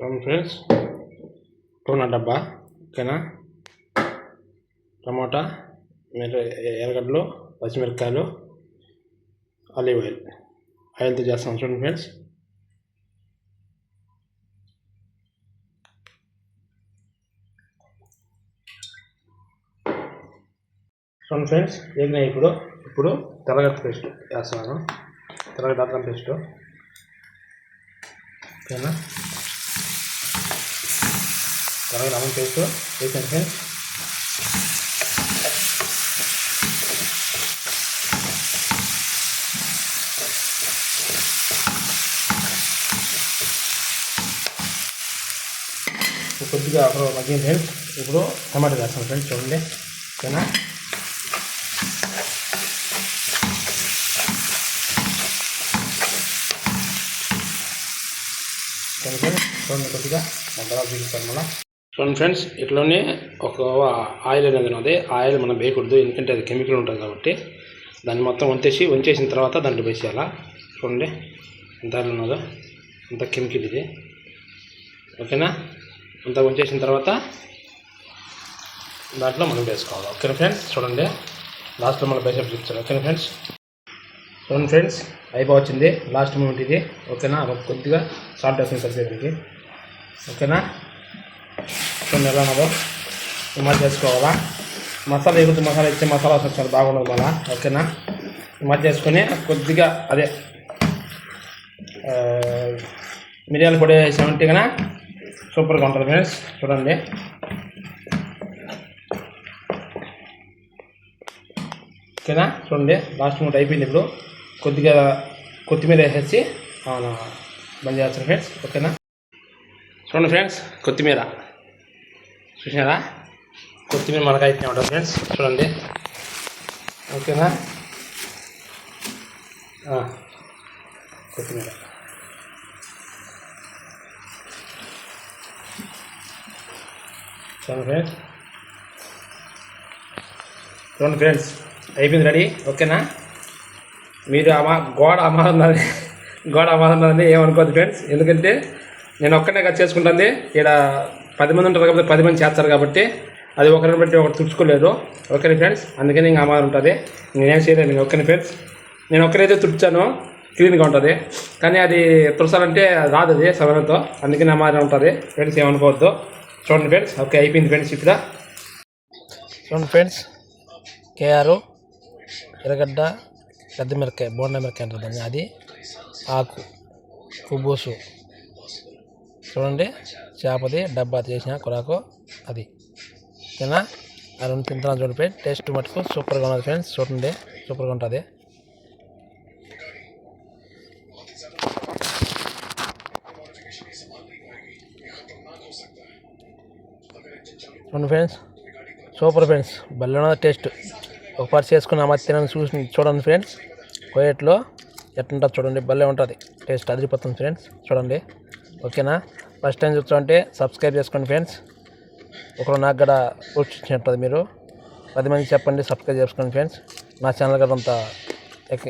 చూడండి ఫ్రెండ్స్ టూనా డబ్బా ఓకేనా టమాటా మీరు ఎర్రగడ్డలు పచ్చిమిరపకాయలు ఆలివ్ ఆయిల్ ఆయిల్తో చేస్తాం చూడండి ఫ్రెండ్స్ చూడండి ఫ్రెండ్స్ ఏగినాయి ఇప్పుడు ఇప్పుడు తెల్లగడ్డ పేస్ట్ చేస్తాను తెల్లగడ్డ అల్లం పేస్ట్ ఓకేనా తెల్లగడ్డ అల్లం పేస్ట్ వేసాను ఫ్రెండ్స్ కొద్దిగా అక్కడ మగ్గింది ఫ్రెండ్స్ ఇప్పుడు టమాటా వేస్తాను ఫ్రెండ్స్ చూడండి ఓకేనా చూడండి ఫ్రెండ్స్ చూడండి కొద్దిగా మధ్యలో తీసుకోండి మళ్ళీ చూడండి ఫ్రెండ్స్ ఇట్లోనే ఒక ఆయిల్ అనేది ఉన్నది. ఆయిల్ మనం వేయకూడదు ఎందుకంటే అది కెమికల్ ఉంటుంది కాబట్టి. దాన్ని మొత్తం వంచేసి వంచేసిన తర్వాత దాంట్లో వేసేయాలా? చూడండి ఎంత ఆయిల్ ఉన్నదో అంత కెమికల్ ఇది. ఓకేనా? అంతా వంచేసిన తర్వాత దాంట్లో మనం వేసుకోవాలి. ఓకేనా ఫ్రెండ్స్ చూడండి లాస్ట్లో మనం వేసే చూపిస్తారు ఓకేనా ఫ్రెండ్స్ చూడండి ఫ్రెండ్స్ అయిపోవచ్చింది లాస్ట్ మూమెంట్ ఇది. ఓకేనా? కొద్దిగా సాల్ట్ వేసుకుని కలిసేదానికి ఓకేనా? చూడండి ఎలా ఉన్నదో ఈ వేసుకోవాలా మసాలా ఎగుతు మసాలా ఇచ్చే మసాలా వచ్చారు బాగుండదు మళ్ళా ఓకేనా? ఈ మధ్య కొద్దిగా అదే మిరియాల పొడి సెవెంటీ కన్నా సూపర్గా ఉంటుంది ఫ్రెండ్స్ చూడండి. ఓకేనా? చూడండి లాస్ట్ మూట అయిపోయింది ఇప్పుడు. కొద్దిగా కొత్తిమీర వేసేసి బంద్ చేస్తాను ఫ్రెండ్స్ ఓకేనా? చూడండి ఫ్రెండ్స్ కొత్తిమీర. చూసారా కొత్తిమీర మనకాయ తినమాట ఫ్రెండ్స్. చూడండి. ఓకేనా? కొత్తిమీర. చూడండి ఫ్రెండ్స్. చూడండి ఫ్రెండ్స్. అయిపోయింది రెడీ. ఓకేనా? మీరు అమా గోడ అమారన్నది గోడ అమారన్నది ఏమనుకోవద్దు ఫ్రెండ్స్. ఎందుకంటే నేను ఒక్కనే కట్ చేసుకుంటుంది. ఇక్కడ పది మంది ఉంటారు కాబట్టి పది మంది చేస్తారు కాబట్టి అది ఒకరిని బట్టి ఒకటి తుడుచుకోలేదు. ఓకేనా ఫ్రెండ్స్? అందుకని ఇంకా అమారు ఉంటుంది. నేనేం చేయలేదు నేను ఓకేనా ఫ్రెండ్స్? నేను ఒక్కరైతే తుడిచాను. క్లీన్గా ఉంటుంది. కానీ అది తుడసాలంటే రాదు అది సమయంతో అందుకని అమారే ఉంటుంది. ఫ్రెండ్స్ ఏమనుకోవద్దు చూడండి ఫ్రెండ్స్. ఓకే అయిపోయింది ఫ్రెండ్స్ ఇప్పుడు. చూడండి ఫ్రెండ్స్. కేఆర్ ఎర్రగడ్డ పెద్ద మిరకాయ బోండా మిరకాయ అంటారు అది ఆకు కుబ్బూసు చూడండి చేపది డబ్బా చేసిన కురాకు అది. ఓకేనా అది తింటున్నాను చూడండి టేస్ట్ మటుకు సూపర్గా ఉన్నది ఫ్రెండ్స్. చూడండి సూపర్గా ఉంటుంది. చూడండి ఫ్రెండ్స్ సూపర్ ఫ్రెండ్స్. భలే ఉన్నది టేస్ట్ ఒక పర్స్ చేసుకుని తినని చూసి చూడండి ఫ్రెండ్స్. కోయట్లో ఎట్లుంటుంది చూడండి భలే ఉంటుంది. టేస్ట్ అదిరిపోతుంది ఫ్రెండ్స్ చూడండి. ఓకేనా? ఫస్ట్ టైం చూస్తుంటే సబ్స్క్రైబ్ చేసుకోండి ఫ్రెండ్స్ ఒకరు నాకు కూడా ఉంటుంది మీరు. పది మంది చెప్పండి సబ్స్క్రైబ్ చేసుకోండి ఫ్రెండ్స్ నా ఛానల్ కూడా అంత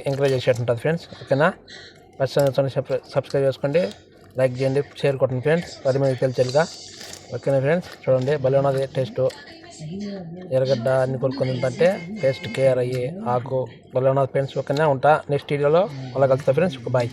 ఎంకరేజ్ చేసేట్టు ఉంటుంది ఫ్రెండ్స్ ఓకేనా? ఫస్ట్ టైం చూస్తుంటే సబ్స్క్రైబ్ చేసుకోండి. లైక్ చేయండి షేర్ కొట్టండి ఫ్రెండ్స్ పది మందికి తెలిసేలుగా. ఓకేనా ఫ్రెండ్స్ చూడండి భలే ఉన్నది టేస్ట్ ఎర్రగడ్డ అన్ని కొనుక్కొని తింటే టేస్ట్ కేర్ అయ్యి ఆకు భలే ఫ్రెండ్స్ ఓకేనా ఉంటా. నెక్స్ట్ వీడియోలో మళ్ళీ కలుస్తా ఫ్రెండ్స్ బాయ్